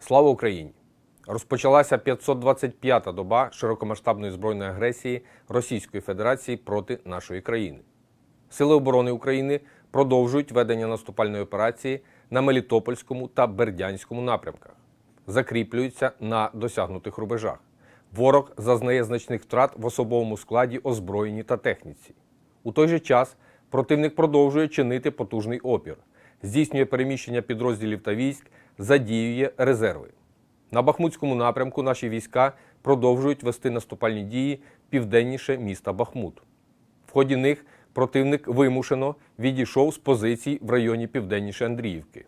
Слава Україні! Розпочалася 525-та доба широкомасштабної збройної агресії Російської Федерації проти нашої країни. Сили оборони України продовжують ведення наступальної операції на Мелітопольському та Бердянському напрямках, закріплюються на досягнутих рубежах. Ворог зазнає значних втрат в особовому складі, озброєнні та техніці. У той же час противник продовжує чинити потужний опір, здійснює переміщення підрозділів та військ, задіює резерви. На Бахмутському напрямку наші війська продовжують вести наступальні дії південніше міста Бахмут. В ході них противник вимушено відійшов з позицій в районі південніше Андріївки.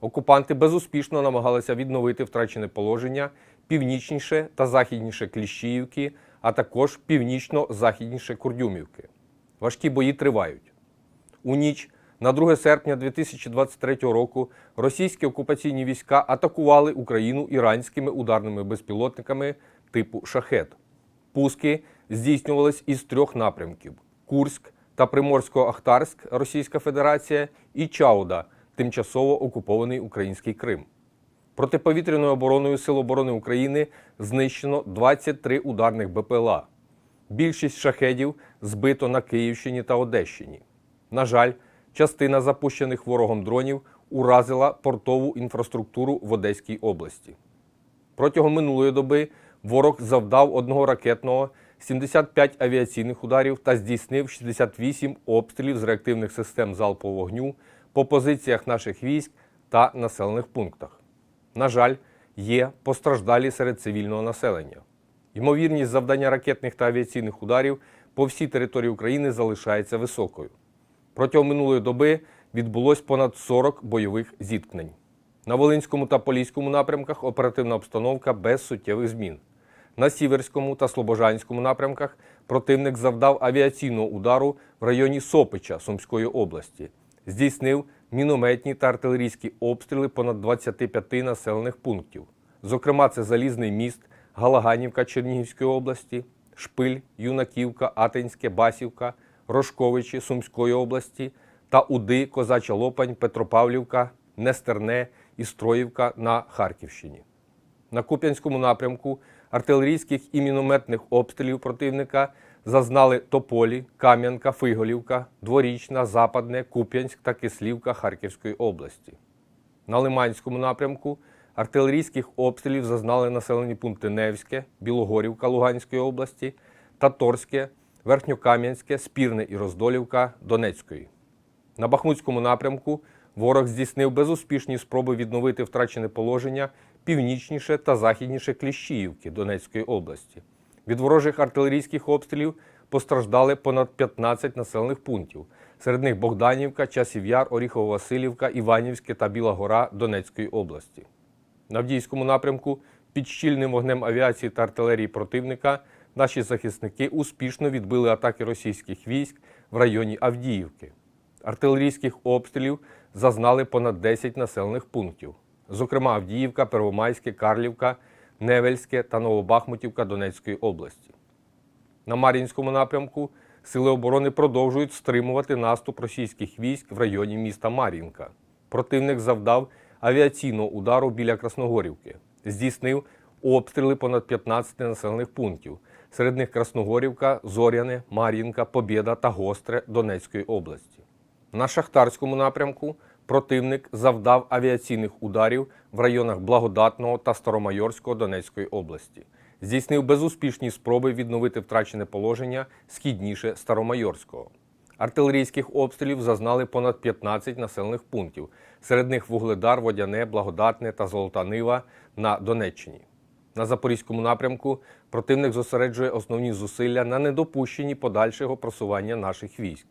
Окупанти безуспішно намагалися відновити втрачене положення північніше та західніше Кліщіївки, а також північно-західніше Курдюмівки. Важкі бої тривають. У ніч на 2 серпня 2023 року російські окупаційні війська атакували Україну іранськими ударними безпілотниками типу Шахет. Пуски здійснювались із трьох напрямків: Курськ та Приморсько-Ахтарськ, Російська Федерація, і Чауда, тимчасово окупований український Крим. Протиповітряною обороною Сил оборони України знищено 23 ударних БПЛА. Більшість шахедів збито на Київщині та Одещині. На жаль, частина запущених ворогом дронів уразила портову інфраструктуру в Одеській області. Протягом минулої доби ворог завдав одного ракетного, 75 авіаційних ударів та здійснив 68 обстрілів з реактивних систем залпового вогню по позиціях наших військ та населених пунктах. На жаль, є постраждалі серед цивільного населення. Ймовірність завдання ракетних та авіаційних ударів по всій території України залишається високою. Протягом минулої доби відбулось понад 40 бойових зіткнень. На Волинському та Поліському напрямках оперативна обстановка без суттєвих змін. На Сіверському та Слобожанському напрямках противник завдав авіаційного удару в районі Сопича Сумської області, здійснив мінометні та артилерійські обстріли понад 25 населених пунктів. Зокрема, це Залізний міст, Галаганівка Чернігівської області, Шпиль, Юнаківка, Атинське, Басівка, Рожковичі Сумської області та Уди, Козача Лопань, Петропавлівка, Нестерне і Строївка на Харківщині. На Куп'янському напрямку артилерійських і мінометних обстрілів противника зазнали Тополі, Кам'янка, Фиголівка, Дворічна, Западне, Куп'янськ та Кислівка Харківської області. На Лиманському напрямку артилерійських обстрілів зазнали населені пункти Невське, Білогорівка Луганської області, Таторське, Верхньокам'янське, Спірне і Роздолівка Донецької. На Бахмутському напрямку ворог здійснив безуспішні спроби відновити втрачене положення північніше та західніше Кліщіївки Донецької області. Від ворожих артилерійських обстрілів постраждали понад 15 населених пунктів. Серед них Богданівка, Часів Яр, Оріхово-Василівка, Іванівське та Біла Гора Донецької області. На Авдіївському напрямку під щільним вогнем авіації та артилерії противника наші захисники успішно відбили атаки російських військ в районі Авдіївки. Артилерійських обстрілів зазнали понад 10 населених пунктів, зокрема Авдіївка, Первомайське, Карлівка, Невельське та Новобахмутівка Донецької області. На Мар'їнському напрямку сили оборони продовжують стримувати наступ російських військ в районі міста Мар'їнка. Противник завдав авіаційного удару біля Красногорівки, здійснив обстріли понад 15 населених пунктів. Серед них Красногорівка, Зоряне, Мар'їнка, Побєда та Гостре Донецької області. На Шахтарському напрямку противник завдав авіаційних ударів в районах Благодатного та Старомайорського Донецької області. Здійснив безуспішні спроби відновити втрачене положення східніше Старомайорського. Артилерійських обстрілів зазнали понад 15 населених пунктів. Серед них Вугледар, Водяне, Благодатне та Золота Нива на Донеччині. На Запорізькому напрямку противник зосереджує основні зусилля на недопущенні подальшого просування наших військ.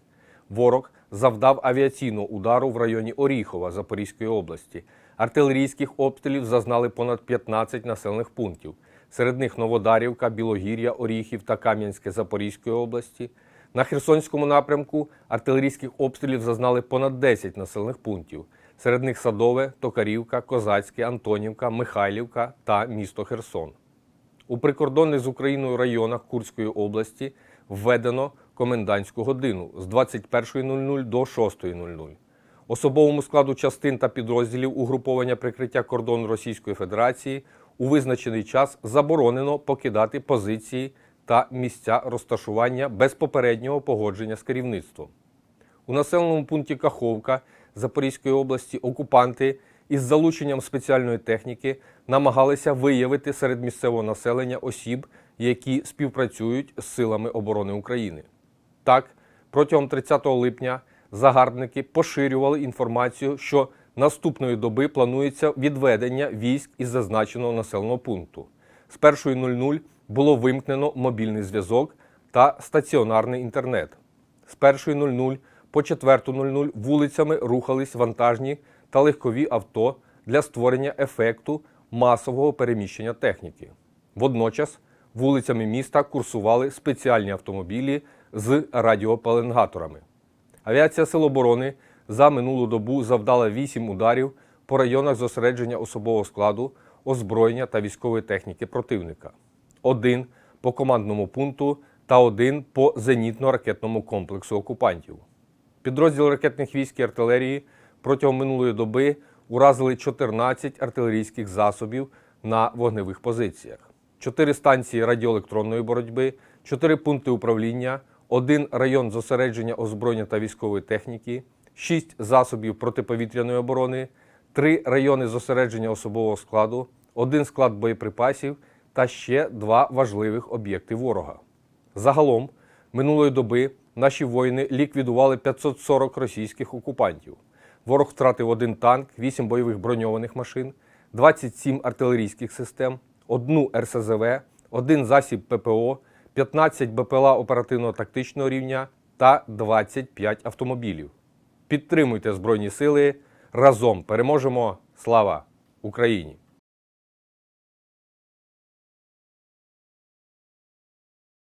Ворог завдав авіаційного удару в районі Оріхова Запорізької області. Артилерійських обстрілів зазнали понад 15 населених пунктів. Серед них Новодарівка, Білогір'я, Оріхів та Кам'янське Запорізької області. На Херсонському напрямку артилерійських обстрілів зазнали понад 10 населених пунктів. Серед них Садове, Токарівка, Козацьке, Антонівка, Михайлівка та місто Херсон. У прикордонних з Україною районах Курської області введено комендантську годину з 21.00 до 6.00. особовому складу частин та підрозділів угруповання прикриття кордону Російської Федерації у визначений час заборонено покидати позиції та місця розташування без попереднього погодження з керівництвом. У населеному пункті Каховка Запорізької області окупанти із залученням спеціальної техніки намагалися виявити серед місцевого населення осіб, які співпрацюють з силами оборони України. Так, протягом 30 липня загарбники поширювали інформацію, що наступної доби планується відведення військ із зазначеного населеного пункту. З 1.00 було вимкнено мобільний зв'язок та стаціонарний інтернет. З 1.00 по 4.00 вулицями рухались вантажні та легкові авто для створення ефекту масового переміщення техніки. Водночас вулицями міста курсували спеціальні автомобілі з радіопеленгаторами. Авіація Сил оборони за минулу добу завдала 8 ударів по районах зосередження особового складу, озброєння та військової техніки противника. Один по командному пункту та один по зенітно-ракетному комплексу окупантів. Підрозділ ракетних військ і артилерії протягом минулої доби уразили 14 артилерійських засобів на вогневих позиціях, 4 станції радіоелектронної боротьби, 4 пункти управління, один район зосередження озброєння та військової техніки, 6 засобів протиповітряної оборони, 3 райони зосередження особового складу, один склад боєприпасів та ще два важливих об'єкти ворога. Загалом минулої доби наші воїни ліквідували 540 російських окупантів. Ворог втратив один танк, 8 бойових броньованих машин, 27 артилерійських систем, одну РСЗВ, один засіб ППО, 15 БПЛА оперативно-тактичного рівня та 25 автомобілів. Підтримуйте Збройні Сили. Разом переможемо! Слава Україні!